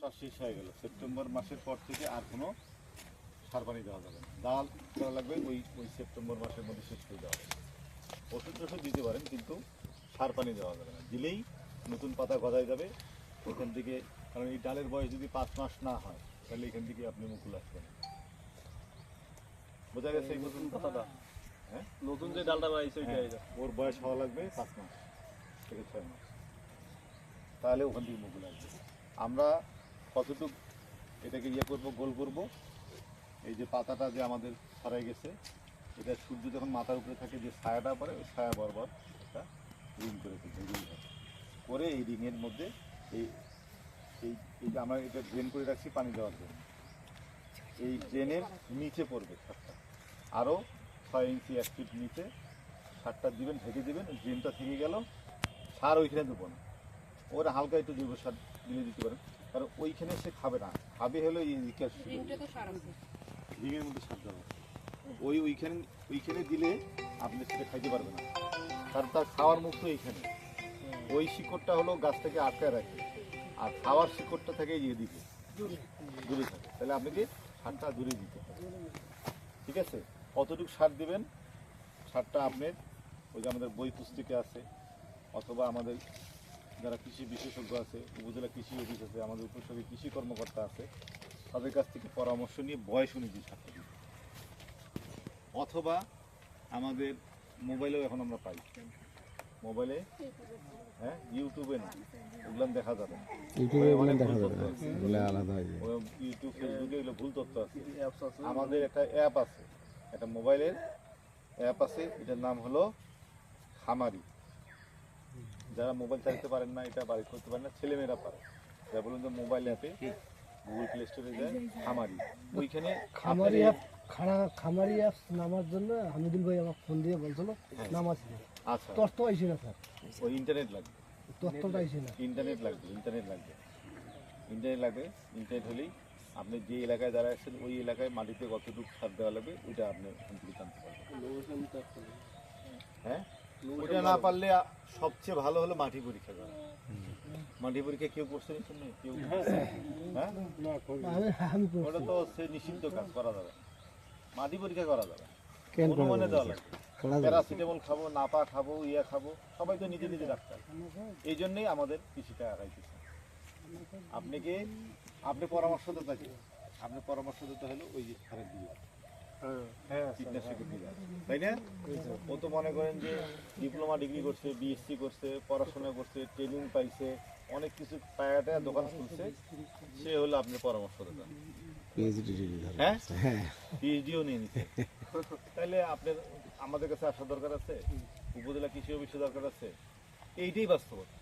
বর্ষা শেষ হয়ে গেল। সেপ্টেম্বর মাসের পর থেকে আর কোনো সার পানি দেওয়া যাবে না। ডাল করা লাগবে ওই ওই সেপ্টেম্বর মাসের মধ্যে শেষ করে দেওয়া যাবে ওষুধ টষুধ দিতে পারেন কিন্তু সার পানি দেওয়া যাবে না। দিলেই নতুন পাতা গজায় যাবে। ওখান থেকে কারণ এই ডালের বয়স যদি পাঁচ মাস না হয় তাহলে এখান থেকে আপনি মুকুল আসবেন বোঝা গেছে এই নতুন কথাটা হ্যাঁ? নতুন যে ডালটা ওইটা হ্যাঁ। ওর বয়স হওয়া লাগবে পাঁচ মাস থেকে ছয় মাস। তাহলে ওখান থেকে মুকুল আসবে। আমরা কতটুক এটাকে ইয়ে করব, গোল করব, এই যে পাতাটা যে আমাদের ছড়াই গেছে, এটা সূর্য যখন মাথার উপরে থাকে, যে ছায়াটা পরে ওই ছায়া বরাবর একটা রিং করে রিং করে। এই রিংয়ের মধ্যে এই এই এই আমরা এটা ড্রেন করে রাখছি পানি দেওয়ার জন্য। এই ড্রেনের নিচে পড়বে সারটা আরও ছয় ইঞ্চি, এক ফিট নিচে সারটা দিবেন, ঢেকে দেবেন ড্রেনটা থেকে গেল সার ওইখানে দেবো না। ওরা হালকা একটু জৈব সার দিলে দিতে পারেন। কারণ ওইখানে সে খাবে না। খাবে হলো আছে। রিংয়ের মধ্যে সার দেবো ওই ওইখানে ওইখানে দিলে আপনি সেটা খাইতে পারবেন না। কারণ তার খাওয়ার মুখ তো এইখানে। ওই শিকড়টা হলো গাছটাকে আটকায় রাখে। আর খাওয়ার শিকড়টা থাকে এই দিকে দূরে। থাকে। তাহলে আপনাকে সারটা দূরে দিতে হবে। ঠিক আছে? কতটুকু সার দিবেন। সারটা আপনার ওই যে আমাদের বই পুস্তিকে আছে অথবা আমাদের যারা কৃষি বিশেষজ্ঞ আছে উপজেলা কৃষি অফিস আছে আমাদের উপসর্গে কৃষি কর্মকর্তা আছে তাদের কাছ থেকে পরামর্শ নিয়ে বয়স অনুযায়ী সারটা দিই অথবা আমাদের মোবাইলেও এখন আমরা পাই। মোবাইলে হ্যাঁ ইউটিউবে না ওগুলো দেখা যাবে ইউটিউবে অনেক দেখা যাবে আলাদা হয়ে ফেসবুকে এগুলো ভুল তথ্য আছে। আমাদের একটা অ্যাপ আছে একটা মোবাইলের অ্যাপ আছে এটার নাম হলো খামারি। যারা মোবাইল চালাতে পারেন না এটা বাড়ি করতে পারেন না ছেলেমেয়েরা পারে। যারা বলুন যে মোবাইল অ্যাপে গুগল প্লে স্টোরে যায় খামারি। ওইখানে খামারি অ্যাপ খানা খামারি অ্যাপস নামার জন্য হামিদুল ভাই আমার ফোন দিয়ে বলছিল নামাজ আচ্ছা। তথ্য আইসে না স্যার। ওই ইন্টারনেট লাগবে। তথ্যটা আইসে না। ইন্টারনেট লাগবে ইন্টারনেট লাগবে। ইন্টারনেট লাগবে ইন্টারনেট হলেই আপনি যে এলাকায় যারা আছেন ওই এলাকায় মাটিতে কতটুকু সার দেওয়া লাগবে ওইটা আপনি থেকে জানতে পারবেন। তো। হ্যাঁ? ওইটা না পারলে সবচেয়ে ভালো হলো মাটি পরীক্ষা করা। মাটি পরীক্ষা কেউ করছে কেউ হ্যাঁ আমি ওটা তো সে নিষিদ্ধ কাজ করা যাবে মাটি পরীক্ষা করা যাবে অনুমানে দেওয়া লাগবে। প্যারাসিটামল খাব নাপা খাব ইয়া খাব সবাই তো নিজে নিজে ডাক্তার। এই জন্যই আমাদের কৃষিটা আগাইতেছে আপনি কি আপনি পরামর্শ দিতে আপনি পরামর্শ দিতে হলো ওই যে সারের দিয়ে হ্যাঁ কীটনাশকের দিকে তাই না? ও তো মনে করেন যে ডিপ্লোমা ডিগ্রি করছে বিএসসি করছে পড়াশোনা করছে ট্রেনিং পাইছে অনেক কিছু পায়াটা দোকান খুলছে। সে হলো আপনি হ্যাঁ? হ্যাঁ। পিএইচডিও নিয়ে নিচ্ছে তাহলে আপনার আমাদের কাছে আসা দরকার আছে? উপজেলা কৃষি অফিসে দরকার আছে? এইটাই বাস্তবতা।